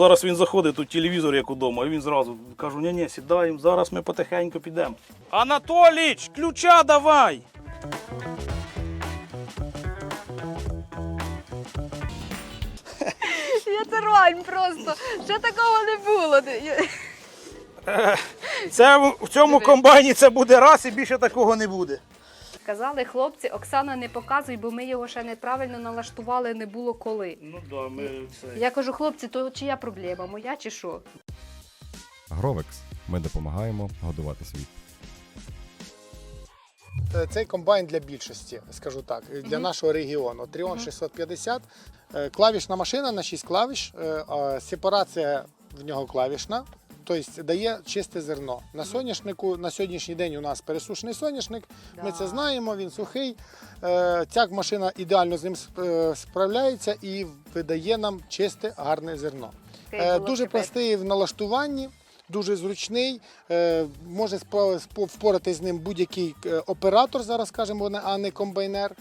зараз він заходить, тут телевізор як удома, і він зразу кажу, ні, ні, сідаємо, зараз ми потихеньку підемо. Анатоліч, ключа давай! Вітервань просто. Ще такого не було. Це в- в цьому комбайні це буде раз і більше такого не буде. Казали хлопці, Оксана не показуй, бо ми його ще неправильно налаштували, не було коли. Ну да, ми це. Я кажу, хлопці, то чия проблема? Моя чи що? Гровекс. Ми допомагаємо годувати світ. Е, Цей комбайн для більшості, скажу так, для Мгм. нашого регіону. Тріон Мгм. 650. Е, Клавішна машина на 6 клавіш. е, Сепарація в нього клавішна. Тобто дає чисте зерно. На соняшнику на сьогоднішній день у нас пересушений соняшник. Ми це знаємо, він сухий. Е, Ця машина ідеально з ним е, справляється і видає нам чисте, гарне зерно. Таке Е, Дуже простий в налаштуванні, дуже зручний. Може впоратись з ним будь-який оператор, зараз скажемо, а не комбайнер.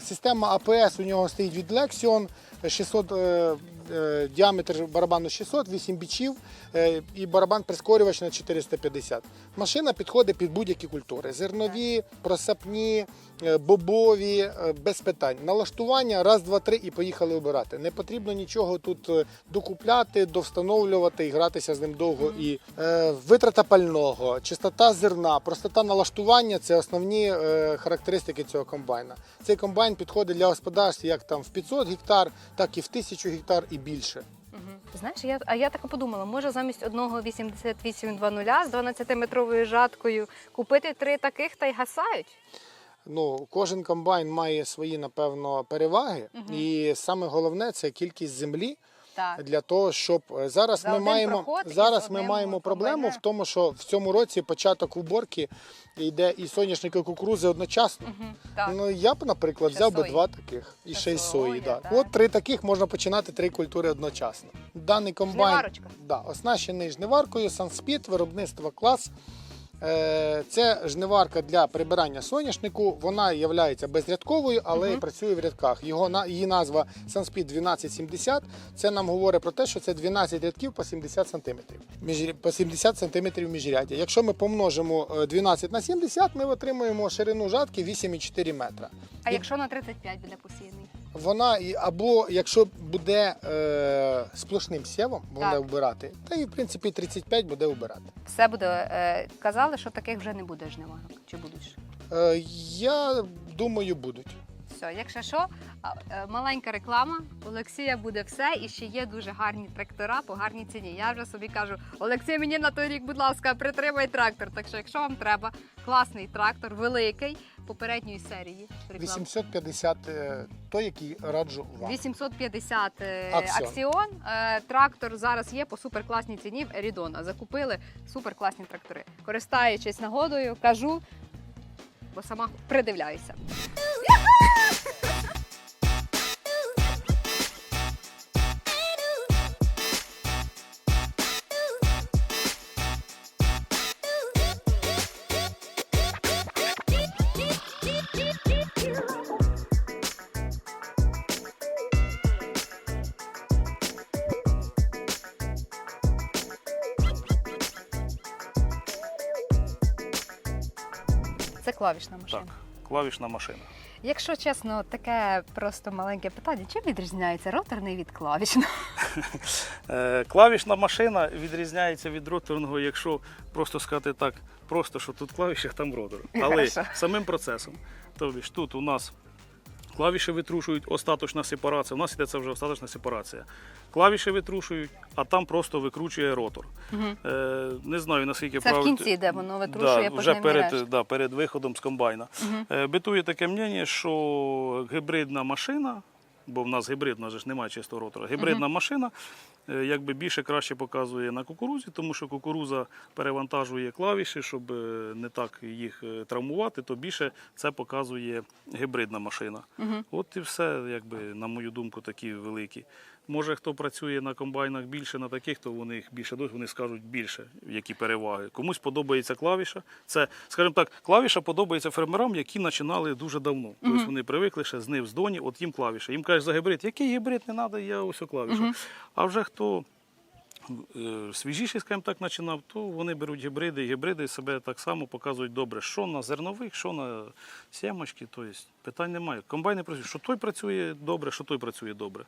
Система АПС у нього стоїть від Lexion, 600 е, е, діаметр барабану 600, 8 бічів е, і барабан прискорювач на 450. Машина підходить під будь-які культури: зернові, просапні, е, бобові, е, без питань. Налаштування раз, два, три і поїхали обирати. Не потрібно нічого тут докупляти, довстановлювати і гратися з ним довго. І е, витрата пального, чистота зерна, простота налаштування це основні е, характеристики цього комбайна. Цей комбайн підходить для господарств як там в 500 гектар, так і в тисячу гектар і більше. Знаєш, я, а я так подумала, може замість одного 8820 з 12-метровою жаткою купити три таких та й гасають? Ну, кожен комбайн має свої, напевно, переваги, угу. і саме головне це кількість землі Так. для того, щоб е, зараз За ми маємо проход зараз ми маємо проблему в тому, що в цьому році початок уборки йде і соняшник, і кукурузи одночасно. Угу. так. Ну я б, наприклад, Ще взяв би два таких і Ще ще й сої. Да. так. От три таких можна починати три культури одночасно. Даний комбайн да, оснащений жниваркою, Санспід, виробництво клас. Е, Це жниварка для прибирання соняшнику. Вона є безрядковою, але Мгм. і працює в рядках. Його на її назва Санспід 1270. Це нам говорить про те, що це 12 рядків по 70 см. Між, по 70 см міжряддя. Якщо ми помножимо е, 12 на 70, ми отримуємо ширину жатки 8,4 метра. А І якщо на 35 буде посіяний? Вона або якщо буде е, сплошним сєвом, буде Так. вбирати, та і в принципі 35 буде вбирати. Все буде. Е, казали, що таких вже не буде жниварок. Чи будуть? Е, я думаю, будуть. Все, якщо що, маленька реклама. Олексія буде все і ще є дуже гарні трактора по гарній ціні. Я вже собі кажу, Олексій, мені на той рік, будь ласка, притримай трактор. Так що, якщо вам треба класний трактор, великий, попередньої серії. реклама. 850 е, той, який раджу вам. 850 е, Аксіон. аксіон. Е, Трактор зараз є по суперкласній ціні в Ерідона. Закупили суперкласні трактори. Користаючись нагодою, кажу, бо сама придивляюся. Клавішна машина. Так, клавішна машина. Якщо чесно, таке просто маленьке питання: чим відрізняється роторний від клавішного? Е, Клавішна машина відрізняється від роторного, якщо просто сказати так, просто що тут клавіші, а там ротор. Але самим процесом. Тобто тут у нас клавіші витрушують, остаточна сепарація. У нас іде це вже остаточна сепарація. Клавіші витрушують, а там просто викручує ротор. Угу. Е, не знаю наскільки Це в правильно- кінці, йде, воно витрушує да, вже перед, да, перед виходом з комбайна. Угу. Е, Битує таке мнення, що гібридна машина, бо в нас гібрид, у нас же ж немає чистого ротора, гібридна машина е, якби більше краще показує на кукурузі, тому що кукуруза перевантажує клавіші, щоб е, не так їх е, травмувати, то більше це показує гібридна машина. Мгм. От і все, якби, на мою думку, такі великі Може, хто працює на комбайнах більше на таких, то вони їх більше досить, вони скажуть більше, які переваги. Комусь подобається клавіша. Це, скажімо так, клавіша подобається фермерам, які починали дуже давно. Тобто вони привикли ще з нив з доні, от їм клавіша. Їм кажуть за гібрид, який гібрид не треба, я ось клавіша. А вже хто е, свіжіший, скажімо так, починав, то вони беруть гібриди, і гібриди себе так само показують добре, що на зернових, що на сімочки. Тобто питань немає. Комбайни працюють, що той працює добре, що той працює добре.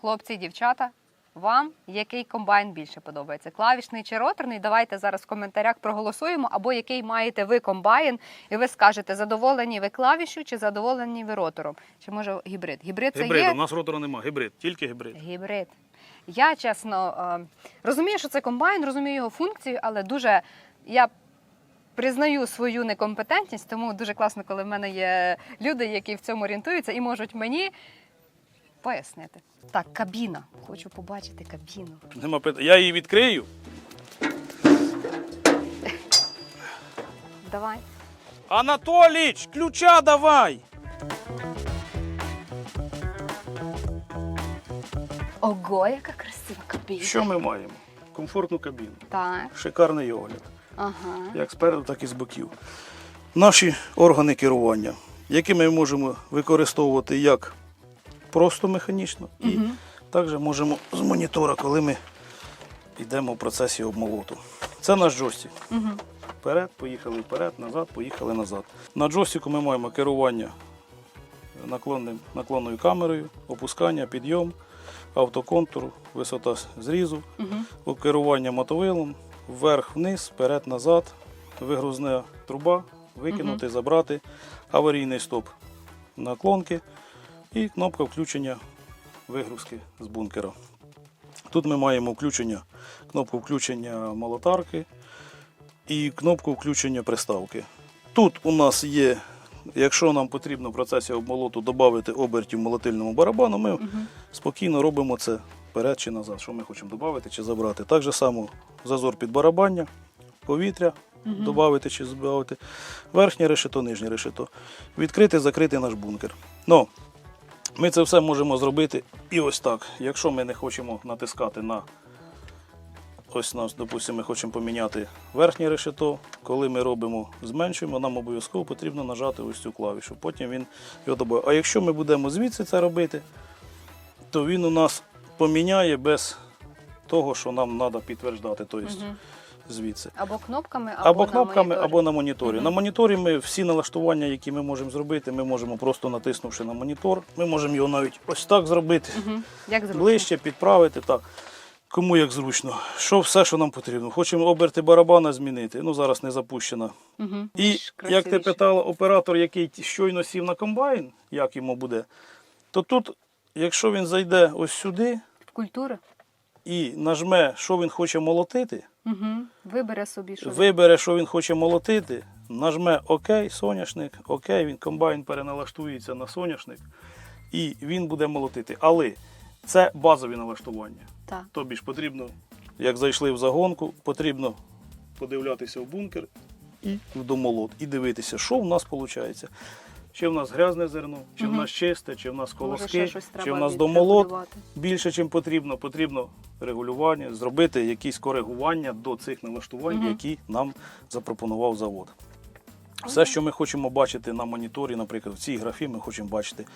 Хлопці, дівчата, вам який комбайн більше подобається? Клавішний чи роторний? Давайте зараз в коментарях проголосуємо, або який маєте ви комбайн, і ви скажете, задоволені ви клавішу чи задоволені ви ротором? Чи може гібрид? Гібрид це Гібрида, є у нас ротора немає, гібрид, тільки гібрид. Гібрид. Я чесно е, розумію, що це комбайн, розумію його функцію, але дуже я признаю свою некомпетентність, тому дуже класно, коли в мене є люди, які в цьому орієнтуються і можуть мені пояснити. Так, кабіна. Хочу побачити кабіну. Нема питань. Я її відкрию. Давай. Анатоліч, ключа давай! Ого, яка красива кабіна. Що ми маємо? Комфортну кабіну, Так, шикарний огляд, ага. як спереду, так і з боків. Наші органи керування, які ми можемо використовувати як просто механічно, і також можемо з монітора, коли ми йдемо в процесі обмолоту. Це наш джойстик. Угу. Вперед, поїхали вперед, назад, поїхали назад. На джойстику ми маємо керування наклонним, наклонною камерою, опускання, підйом, автоконтур, висота зрізу, Угу. керування мотовилом, вверх-вниз, вперед, назад, вигрузна труба, викинути, забрати, аварійний стоп наклонки і кнопка включення вигрузки з бункера. Тут ми маємо включення, кнопку включення молотарки і кнопку включення приставки. Тут у нас є, якщо нам потрібно в процесі обмолоту додати обертів молотильному барабану, ми спокійно робимо це вперед чи назад, що ми хочемо додати чи забрати. Так же само зазор під барабання, повітря додати чи збавити, верхнє решето, нижнє решето. Відкрити, закрити наш бункер. Ну, ми це все можемо зробити і ось так. Якщо ми не хочемо натискати на ось нас, допустимо, ми хочемо поміняти верхнє решето. Коли ми робимо, зменшуємо, нам обов'язково потрібно нажати ось цю клавішу. Потім він його додає. А якщо ми будемо звідси це робити, то він у нас поміняє без того, що нам треба підтверждати. Тобто звідси. Або кнопками, або, Або на кнопками, моніторі. або на моніторі. Мгм. На моніторі ми всі налаштування, які ми можемо зробити, ми можемо просто натиснувши на монітор. Ми можемо його навіть ось так зробити, Мгм. Як зручно. ближче, підправити. Так. Кому як зручно. Що все, що нам потрібно. Хочемо оберти барабана змінити. Ну зараз не запущена. Мгм. І Більш як ти питала, оператор, який щойно сів на комбайн, як йому буде, то тут, якщо він зайде ось сюди Культура. і нажме, що він хоче молотити, Угу. Вибере собі, що вибере, що він хоче молотити, нажме ОК, соняшник, ОК, він комбайн переналаштується на соняшник, і він буде молотити. Але це базові налаштування. Так. Тобі ж потрібно, як зайшли в загонку, потрібно подивлятися в бункер і в домолот, і дивитися, що в нас виходить. Чи в нас грязне зерно, чи в нас чисте, чи в нас колоски, чи в нас домолот більше, чим потрібно. Потрібно регулювання, зробити якісь коригування до цих налаштувань, які нам запропонував завод. Все, що ми хочемо бачити на моніторі, наприклад, в цій графі ми хочемо бачити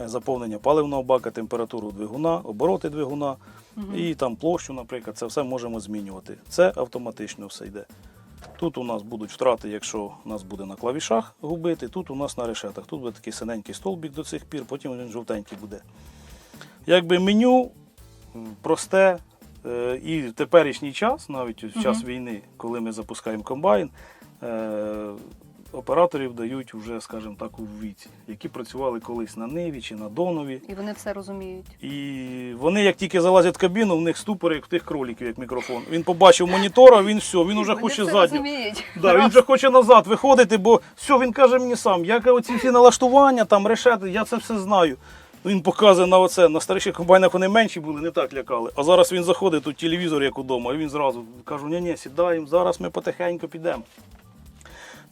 е, заповнення паливного бака, температуру двигуна, обороти двигуна і там площу, наприклад, це все можемо змінювати. Це автоматично все йде. Тут у нас будуть втрати, якщо у нас буде на клавішах губити, тут у нас на решетах. Тут буде такий синенький столбик до цих пір, потім він жовтенький буде. Якби меню просте, е, і в теперішній час, навіть в час війни, коли ми запускаємо комбайн, е, операторів дають вже, скажімо так, у віці, які працювали колись на Ниві чи на Донові. І вони все розуміють. І вони, як тільки залазять в кабіну, в них ступори, як в тих кроліків, як мікрофон. Він побачив монітора, він все, він вже хоче задню. Да, він вже хоче назад виходити, бо все, він каже мені сам, як оці всі налаштування, там решети, я це все знаю. Він показує на оце. На старіших комбайнах вони менші були, не так лякали. А зараз він заходить, тут телевізор як удома, і він зразу кажу, ні, ні, сідаємо, зараз ми потихеньку підемо.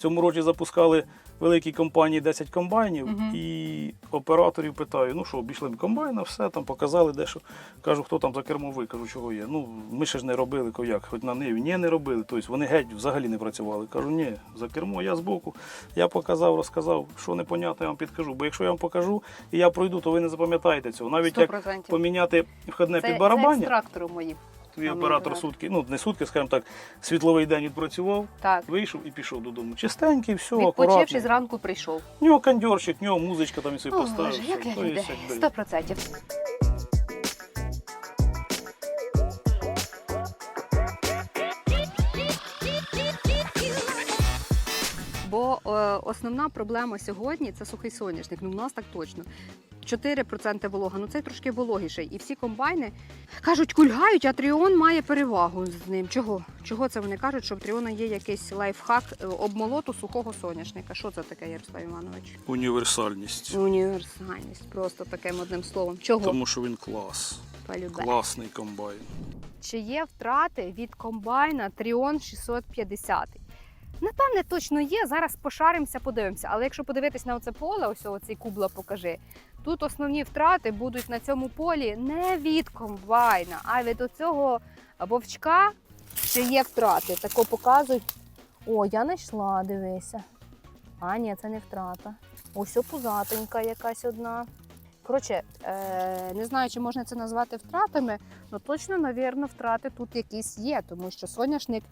Цьому році запускали великій компанії 10 комбайнів, Мгм. і операторів питаю: ну що, обійшли ми комбайна, все там показали дещо. Кажу, хто там за кермом ви? Кажу, чого є. Ну, ми ще ж не робили кажу, як, хоч на ниві. Ні, не робили. Тобто вони геть взагалі не працювали. Кажу, ні, за кермо, я збоку. Я показав, розказав, що непонятно, я вам підкажу. Бо якщо я вам покажу і я пройду, то ви не запам'ятаєте цього. Навіть як 100%. поміняти входне Це, під це барабання, трактору моїм. Твій Там оператор сутки, ну не сутки, скажімо так, світловий день відпрацював, Так. вийшов і пішов додому. Чистенький, все, Відпочивши акуратно. зранку прийшов. В нього кондьорчик, в нього музичка там і собі О, поставив. Боже, як все. я То є людей. Сто процентів. Бо е, основна проблема сьогодні це сухий соняшник. Ну, в нас так точно. 4% волога, ну це трошки вологіший. І всі комбайни кажуть, кульгають, а Тріон має перевагу з ним. Чого? Чого це вони кажуть, що в Тріона є якийсь лайфхак е, обмолоту сухого соняшника? Що це таке, Ярослав Іванович? Універсальність. Універсальність, просто таким одним словом. Чого? Тому що він клас. Полюбе. Класний комбайн. Чи є втрати від комбайна Тріон 650? Напевне, точно є. Зараз пошаримося, подивимося. Але якщо подивитись на оце поле, ось оцей кубла покажи. Тут основні втрати будуть на цьому полі не від комбайна, а від оцього вовчка, що є втрати. Тако показують. О, я знайшла, дивися. А, ні, це не втрата. Ось пузатенька якась одна. Коротше, е, не знаю, чи можна це назвати втратами, Ну, точно, навірно, втрати тут якісь є, тому що соняшник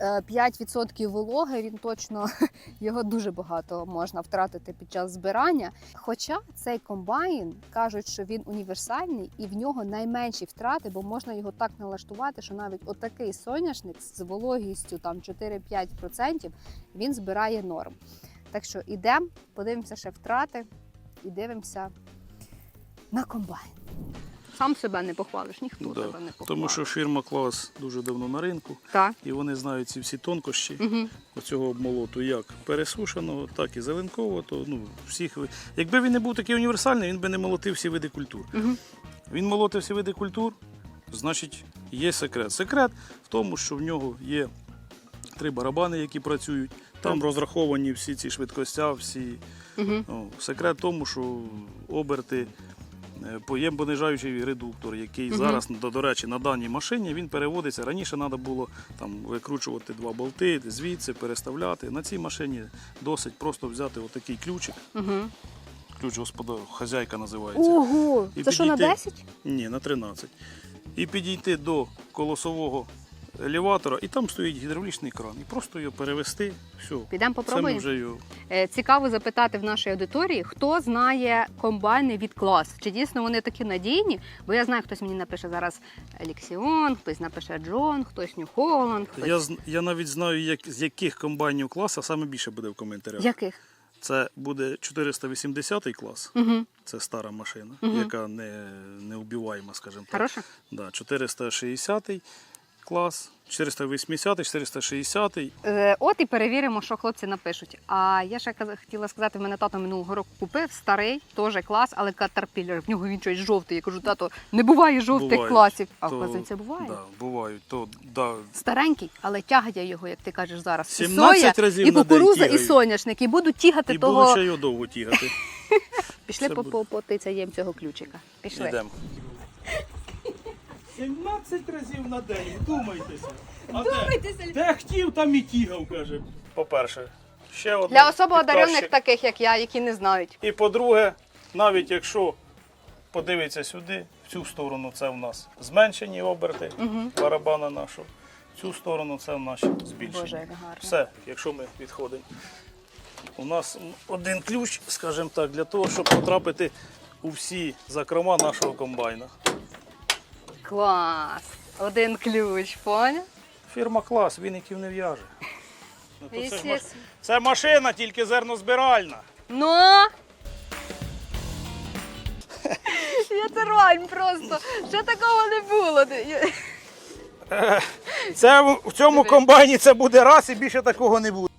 5% вологи, він точно його дуже багато можна втратити під час збирання. Хоча цей комбайн кажуть, що він універсальний і в нього найменші втрати, бо можна його так налаштувати, що навіть отакий соняшник з вологістю там 4-5% він збирає норм. Так що йдемо, подивимося ще втрати і дивимося на комбайн. Сам себе не похвалиш, ніхто Да. тебе не похвалить. Тому що фірма клас дуже давно на ринку, так. і вони знають ці всі тонкощі Угу. оцього обмолоту, як пересушеного, так і зеленкового. То ну всіх якби він не був такий універсальний, він би не молотив всі види культур. Угу. Він молотив всі види культур, значить, є секрет. Секрет в тому, що в нього є три барабани, які працюють. Там розраховані всі ці швидкостя, всі. Угу. Ну, секрет в тому, що оберти. Е, Поєм-понижаючий редуктор, який зараз, до, до речі, на даній машині він переводиться. Раніше треба було там викручувати два болти, звідси переставляти. На цій машині досить просто взяти отакий ключик. Угу. Ключ господар, хазяйка називається. Ого! І Це що на 10? Ні, на 13. І підійти до колосового елеватора, і там стоїть гідравлічний кран. І просто його перевести. Все. Підемо Це ми попробуємо. вже його. Е, Цікаво запитати в нашій аудиторії, хто знає комбайни від клас. Чи дійсно вони такі надійні? Бо я знаю, хтось мені напише зараз Еліксіон, хтось напише Джон, хтось Нью Холланд, хтось Я, я навіть знаю, як, з яких комбайнів класа саме більше буде в коментарях. яких? Це буде 480 клас, Угу. це стара машина, Мгм. яка не, не убиваєма, скажімо так. Хороша? Да, 460 клас, 480, 460. Е, От і перевіримо, що хлопці напишуть. А я ще хотіла сказати, в мене тато минулого року купив старий, теж клас, але катерпілер. В нього він щось жовтий. Я кажу, тато, не буває жовтих Бувають. класів. А То- оказується, буває. Да, бувають. То, да, Старенький, але тягає його, як ти кажеш зараз. І 17 соя, разів і кукуруза, і соняшник, і будуть тягати і того. будуть ще його довго тягати. Пішли по, буде. по, по тицяєм цього ключика. Пішли. Йдемо. 17 разів на день, вдумайтеся. А Вдумайтеся. Де хотів, там і тігав, каже. По-перше, ще одне. Для особо одарених, підказчик. таких як я, які не знають. І по-друге, навіть якщо подивитися сюди, в цю сторону це в нас зменшені оберти барабана нашого. В цю сторону це в наші збільшені. Боже, як гарно. Все, якщо ми відходимо. У нас один ключ, скажімо так, для того, щоб потрапити у всі закрома нашого комбайна. Клас. Один ключ, поняв? Фірма клас, віників не в'яже. Ну, то це, ж маш- Естественно. це машина, тільки зернозбиральна. Ну. Вітервань просто. Ще такого не було. Це в- в цьому комбайні це буде раз і більше такого не буде.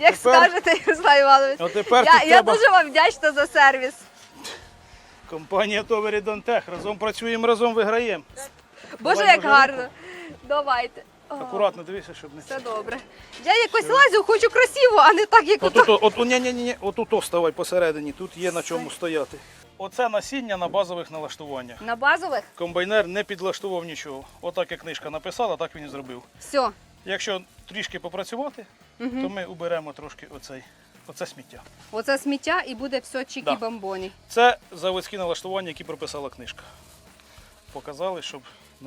Як скажете, Ярослав Іванович. От тепер Я, тут я треба дуже вам вдячна за сервіс. Компанія Товері Донтех. Разом працюємо, разом виграємо. Боже, Давай, як може, гарно. Давайте. Акуратно дивися, щоб не Все добре. Я якось лазю, хочу красиво, а не так, як От, ото. от, от, ні, ні, ні, от тут вставай посередині, тут є на чому стояти. Оце насіння на базових налаштуваннях. На базових? Комбайнер не підлаштував нічого. Отак як книжка написала, так він і зробив. Все. Якщо трішки попрацювати, то ми уберемо трошки оцей, оце сміття. Оце сміття і буде все чікі-бамбоні. Це заводські налаштування, які прописала книжка. Показали, щоб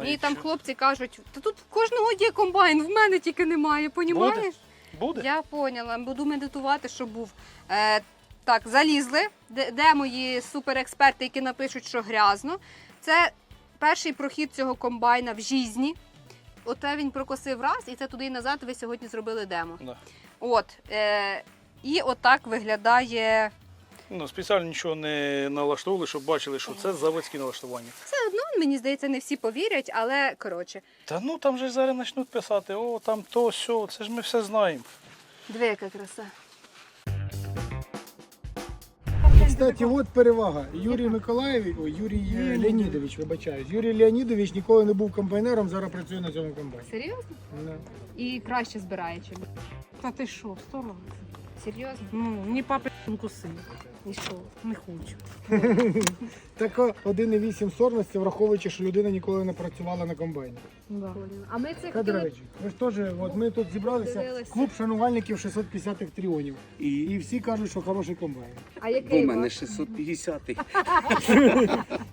І там хлопці кажуть, та тут в кожного є комбайн, в мене тільки немає, понімаєш? буде. Я поняла, буду медитувати, щоб був. Е, так, залізли. Де, де мої суперексперти, які напишуть, що грязно. Це перший прохід цього комбайна в жізні. Оте він прокосив раз, і це туди і назад ви сьогодні зробили демо. Да. От. Е, і отак виглядає. Ну, спеціально нічого не налаштовували, щоб бачили, що це заводські налаштування. Все одно, мені здається, не всі повірять, але коротше. Та ну там же зараз почнуть писати, о, там то, сьо, це ж ми все знаємо. Диви, яка краса. Кстати, от перевага. Юрій Миколаєвич, ой, Юрій е, Леонідович, вибачаюсь. Юрій Леонідович ніколи не був комбайнером, зараз працює на цьому комбайні. Серйозно? Да. І краще збирає, чим. Та ти що, сто разів? Серйозно? Ну, мені папа куси. І що? Не хочу. Так о, 1,8 сорності, враховуючи, що людина ніколи не працювала на комбайні. Да. А ми це хотіли Кадрович, ви ж теж, от ми тут зібралися, Дивилися. клуб шанувальників 650-х тріонів. І І всі кажуть, що хороший комбайн. А який в мене ваш? 650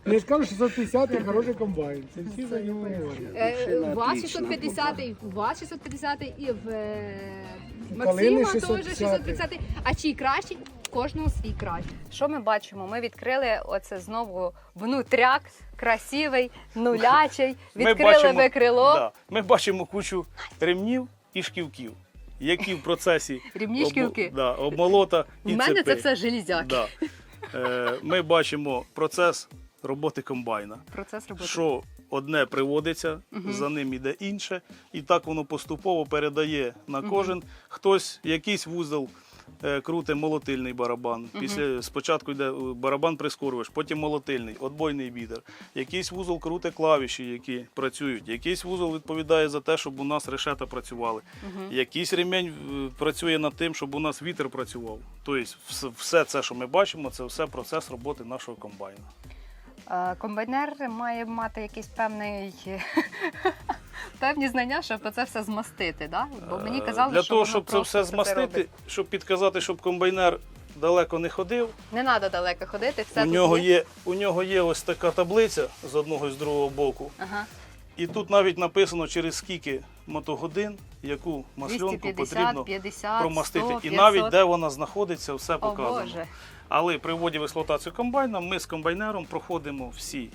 Я ж кажу, 650 хороший комбайн. Це всі за нього говорять. Е, Машина У вас отлична. 650, у вас 650 і в е, У Максима теж 650. 650. А чий кращий? Кожного свій кращий. Що ми бачимо? Ми відкрили оце знову внутряк, красивий, нулячий. Відкрили бачимо- ви крило. Да. Ми бачимо кучу ремнів і шківків, які в процесі Рівні шківки. да, обмолота У мене цепи. це все железяки. Да. Е, ми бачимо процес роботи комбайна. Процес роботи. Що одне приводиться, за ним іде інше, і так воно поступово передає на кожен. Хтось якийсь вузол е, крутить молотильний барабан. Після спочатку йде е, барабан прискорювач, потім молотильний, отбойний бідер. Якийсь вузол крутить клавіші, які працюють. Якийсь вузол відповідає за те, щоб у нас решета працювали. Якийсь ремень е, працює над тим, щоб у нас вітер працював. Тобто, все це, що ми бачимо, це все процес роботи нашого комбайна. Е, Комбайнер має мати якийсь певний певні знання, щоб це все змастити. Да? Бо мені казали, Для що того, щоб це все змастити, робить. щоб підказати, щоб комбайнер далеко не ходив. Не треба далеко ходити, все у тут нього є. є, у нього є ось така таблиця з одного і з другого боку. Ага. І тут навіть написано через скільки мотогодин, яку масльонку 250, потрібно 50, промастити. 100, І 500. навіть де вона знаходиться, все О, показано. Боже. Але при вводі в експлуатацію комбайна ми з комбайнером проходимо всі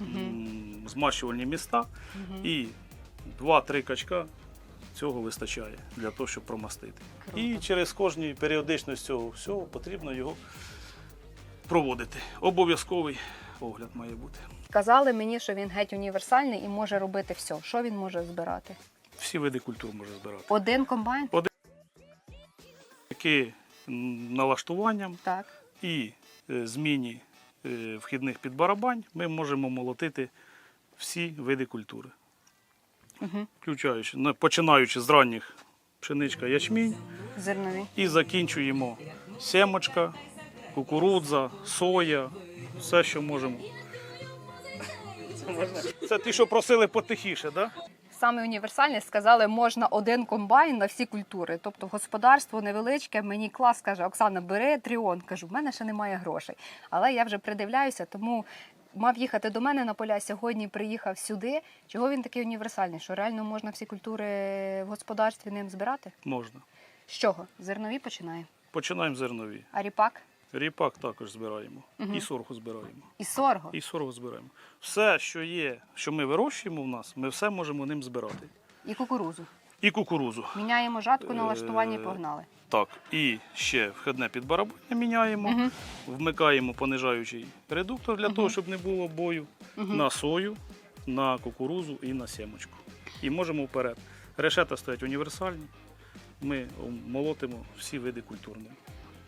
м, змащувальні міста і 2-3 качка цього вистачає для того, щоб промастити. І через кожну періодичність цього всього потрібно його проводити. Обов'язковий огляд має бути. Казали мені, що він геть універсальний і може робити все. Що він може збирати? Всі види культур може збирати. Один комбайн? Які м, налаштуванням Так. І е, зміні е, вхідних підбарабань ми можемо молотити всі види культури. Угу. Включаючи, починаючи з ранніх пшеничка, ячмінь Зернові. і закінчуємо семочка, кукурудза, соя, все, що можемо. Це ті, що просили потихіше, так? Да? Саме універсальний сказали, можна один комбайн на всі культури. Тобто господарство невеличке. Мені клас каже, Оксана, бери тріон. Кажу, в мене ще немає грошей. Але я вже придивляюся, тому мав їхати до мене на поля. Сьогодні приїхав сюди. Чого він такий універсальний? Що реально можна всі культури в господарстві ним збирати? Можна. З чого? Зернові починає. Починаємо зернові. А ріпак Ріпак також збираємо. І соргу збираємо. і сорго. І соргу збираємо. Все, що є, що ми вирощуємо в нас, ми все можемо ним збирати. І кукурузу. І кукурузу. Міняємо жатку, налаштування і Е, погнали. Так, і ще вхідне підбарабання міняємо, вмикаємо понижаючий редуктор для того, щоб не було бою на сою, на кукурузу і на сімочку. І можемо вперед. Решета стоять універсальні. Ми молотимо всі види культурних.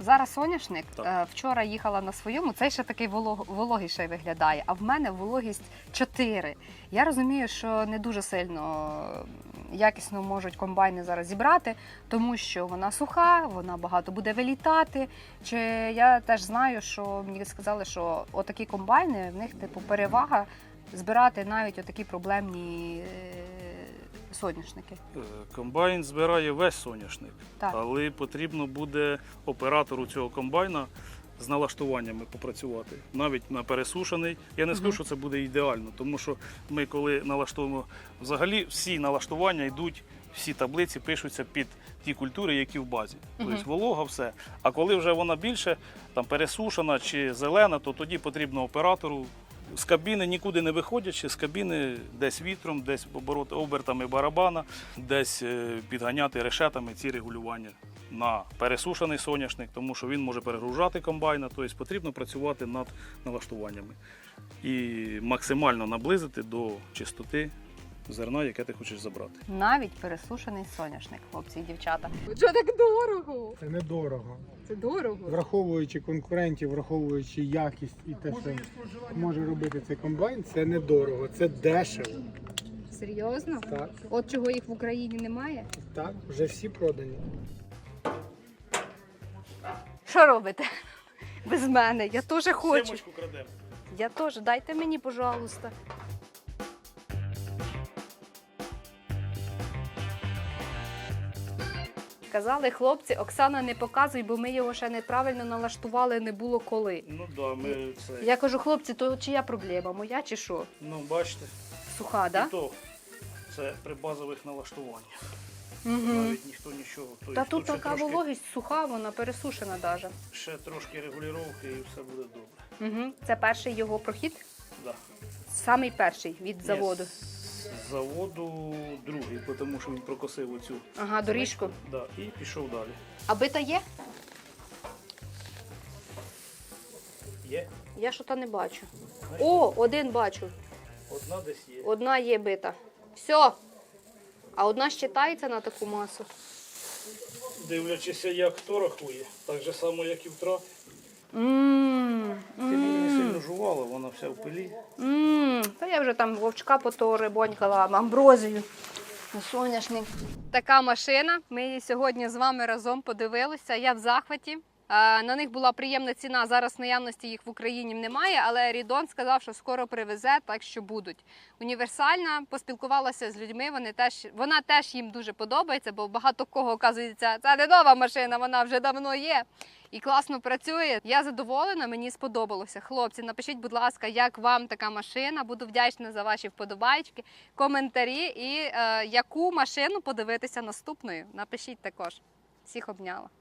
Зараз соняшник. Так. Е, Вчора їхала на своєму, цей ще такий волог, вологіший виглядає, а в мене вологість 4. Я розумію, що не дуже сильно якісно можуть комбайни зараз зібрати, тому що вона суха, вона багато буде вилітати. Чи я теж знаю, що мені сказали, що отакі комбайни в них типу перевага збирати навіть отакі проблемні е, соняшники. Е, Комбайн збирає весь соняшник, Так. але потрібно буде оператору цього комбайна з налаштуваннями попрацювати. Навіть на пересушений. Я не скажу, що це буде ідеально, тому що ми, коли налаштовуємо, взагалі всі налаштування йдуть, всі таблиці пишуться під ті культури, які в базі. Тобто волога, все. А коли вже вона більше там пересушена чи зелена, то тоді потрібно оператору. З кабіни нікуди не виходячи, з кабіни десь вітром, десь обороти обертами барабана, десь е, підганяти решетами ці регулювання на пересушений соняшник, тому що він може перегружати комбайна, тобто потрібно працювати над налаштуваннями і максимально наблизити до чистоти зерна, яке ти хочеш забрати. Навіть пересушений соняшник, хлопці і дівчата. Що так дорого? Це недорого. Це дорого. Враховуючи конкурентів, враховуючи якість і те, що може робити цей комбайн, це недорого, це дешево. Серйозно? Так, От чого їх в Україні немає? так, вже всі продані. Що робите? Без мене. Я теж хочу. Сімочку крадемо. Я теж. Дайте мені, пожалуйста. Казали хлопці, Оксана, не показуй, бо ми його ще неправильно налаштували, не було коли. Ну да, ми це. Я кажу, хлопці, то чия проблема? Моя чи що? Ну, бачите, Суха, і то це при базових налаштуваннях. Угу. Навіть ніхто нічого. Тобто Та тут ще така трошки- вологість суха, вона пересушена навіть. Ще трошки регулювання і все буде добре. Угу. Це перший його прохід, Да. самий перший від заводу. Ні, з заводу другий, тому що він прокосив оцю Ага, доріжку. да, і пішов далі. А бита є? Є? Я що то не бачу. О, один бачу. Одна десь є. Одна є бита. Все. А одна щитається на таку масу. Дивлячись, як хто рахує, так же само, як і в трак. Ммм. Ти мені не сильно жувала, вона вся в пилі. Я вже там вовчка поторибонькала амброзію. На соняшник. Така машина. Ми її сьогодні з вами разом подивилися. Я в захваті. Е, На них була приємна ціна. Зараз наявності їх в Україні немає, але Рідон сказав, що скоро привезе, так що будуть. Універсальна, поспілкувалася з людьми. Вони теж вона теж їм дуже подобається, бо багато кого оказується, це не нова машина, вона вже давно є. І класно працює. Я задоволена, мені сподобалося. Хлопці, напишіть, будь ласка, як вам така машина. Буду вдячна за ваші вподобайки, коментарі і е, яку машину подивитися наступною. Напишіть також. Всіх обняла.